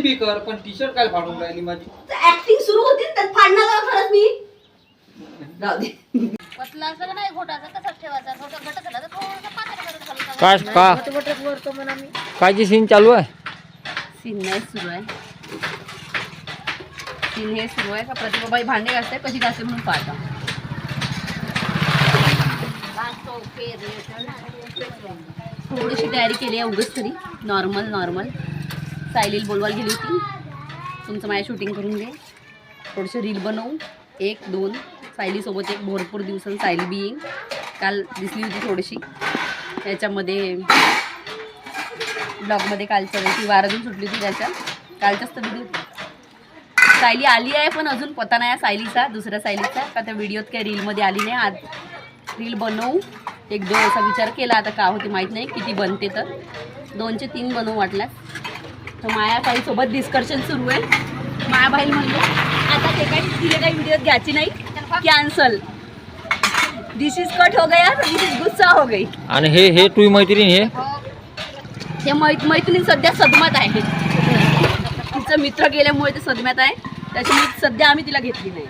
Reel बी कर पण T shirt काय फाडून राहिली माझी? ऍक्टिंग सुरू होती त्यात फाडणार का खरंच मी. जाऊ दे. पतला असं का नाही घोटाचा तसंच ठेवायचा? थोडं घट झाला तर थोडंसं पातळ करत काय का? कायची सीन चालू आहे? सीन नाही सुरू आहे. सीन हे सुरू आहे का? प्रतिभाबाई भांडे घासते कशी घासते म्हणून पाहता. थोडीशी तयारी केली आहे उगच तरी. नॉर्मल नॉर्मल सायलील बोलवायला गेली होती. तुमचं माझ्या शूटिंग करून घे. थोडंसं रील बनवू. एक दोन. सायलीसोबत एक भरपूर दिवसांनी सायली बी येईन काल दिसली होती थोडीशी. त्याच्यामध्ये ब्लॉगमध्ये कालच्या ती वार अजून सुटली होती त्याच्या. कालच्याच तर व्हिडिओ सायली आली आहे पण अजून पता नाही आहे सायलीचा दुसऱ्या सायलीचा. का त्या व्हिडिओत काही रीलमध्ये आली नाही. आज रील बनवू. एक दोन असा विचार केला. आता का होते माहीत नाही. किती बनते तर. दोनचे तीन बनवू वाटल्यास. तर मायाबाईसोबत डिस्कशन सुरू आहे. मायाबाई म्हणले आता ते काही तिला काही व्हिडिओत घ्यायची नाही कॅन्सल दिस इज कट हो गया दिस इज गुस्सा हो गई. आणि हे हे तुझी मैत्रीण हे? हे मै मैत्रीण सध्या सदम्यात आहे. तिचं मित्र गेल्यामुळे ते सदम्यात आहे. त्याच्यामुळे सध्या आम्ही तिला घेतली नाही.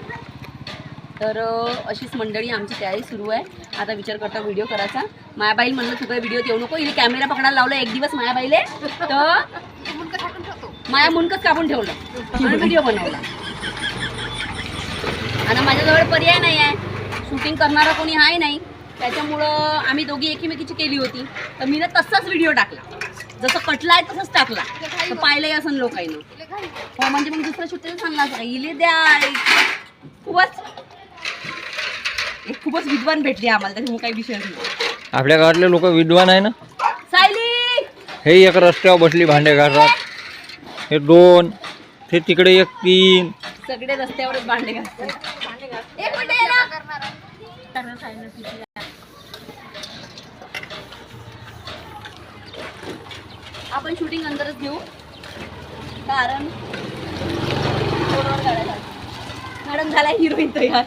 तर अशीच मंडळी आमची तयारी सुरू आहे. आता विचार करता व्हिडिओ करायचा. मायाबाईल म्हणलं तुझ्या व्हिडिओत येऊ नको. इथे कॅमेरा पकडायला लावला एक दिवस मायाबाईले तर माया मुंडकच कापून ठेवलं. आणि व्हिडिओ बनवला. आणि माझ्याजवळ पर्याय नाही आहे शूटिंग करणारा कोणी आहे नाही. त्याच्यामुळं आम्ही दोघी एकमेकीची केली होती. तर मी ना तसाच व्हिडिओ टाकला. जसं कटला आहे तसंच टाकला. तर पाहिलंही असं लोकांनी. हो म्हणजे मग दुसऱ्या शूटिंग सांगला इले द्या. खूपच एक खूपच विद्वान भेटली आम्हाला. त्याच्यामुळे काही विषयच नाही. आपल्या गावातले लोक विद्वान आहे ना? सायली! हे एक रस्त्यावर बसली भांडे घालतात हे दोन हे तिकडे एक तीन. सगळे रस्त्यावरच भांडे. आपण शूटिंग नंतरच घेऊ. कारण. मॅडम झाला हिरोईन तयार.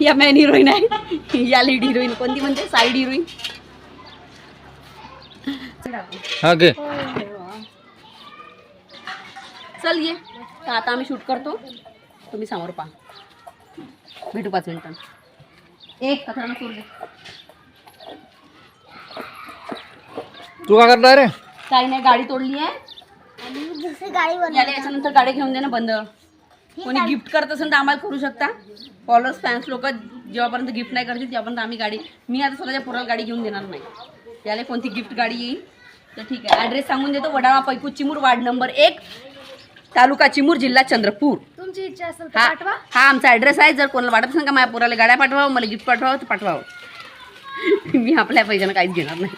या मॅन हिरोईन आहे या लीड हिरोईन कोणती म्हणजे? साईड हिरोईन हा घे. चल ये तर आता आम्ही शूट करतो. तुम्ही समोर पहा. भेटू पाच मिनिटांत एक दे. तू काय करता रे? काही नाही गाडी तोडली आहे. याला याच्यानंतर गाडी घेऊन दे ना बंद. कोणी गिफ्ट करत असेल तर आम्हाला करू शकता. फॉलोअर्स फॅन्स लोक जेव्हापर्यंत गिफ्ट नाही करतील तेव्हापर्यंत आम्ही गाडी मी आता स्वतःच्या पोराला गाडी घेऊन देणार नाही. याला कोणती गिफ्ट गाडी येईल? तर ठीक आहे. ॲड्रेस सांगून देतो. वडाळा पैकू चिमूर वार्ड नंबर एक. तालुका चिमूर जिल्हा चंद्रपूर. तुमची इच्छा असेल तर हा पाठवा. हा आमचा ॲड्रेस आहे. जर कोणाला वाटत असेल का माझ्या पोराला गाड्या पाठवावं मला गिफ्ट पाठवावं तर पाठवावं. मी आपल्या पैशानं काहीच घेणार नाही.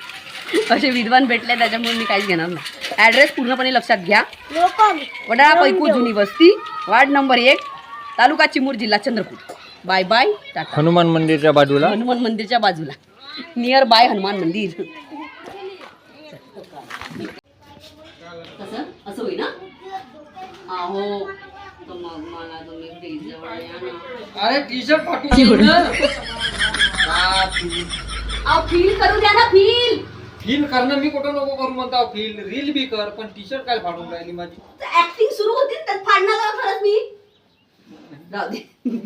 असे विद्वान भेटले त्याच्यामुळे मी काहीच घेणार नाही. ॲड्रेस पूर्णपणे लक्षात घ्या. वडाळा पैकू जुनी वस्ती. वार्ड नंबर एक तालुका चिमूर जिल्हा Chandrapur. Bye bye tata. Hanuman मंदिरच्या बाजूला. हनुमान मंदिरच्या बाजूला. नियर बाय हनुमान मंदिर कसं असं होईल ना अहो तर मग मला तुम्ही प्लीज जवळ या ना. अरे टी शर्ट फाटून ना. हा, तू- अहो फील करू द्या ना फील फील करणं मी कुठं नको करू म्हणता. फील रील बी कर पण टी शर्ट काय फाडून राहिली माझी? ऍक्टिंग सुरू होती त्यात फाडणार का खरंच मी. जाऊ दे.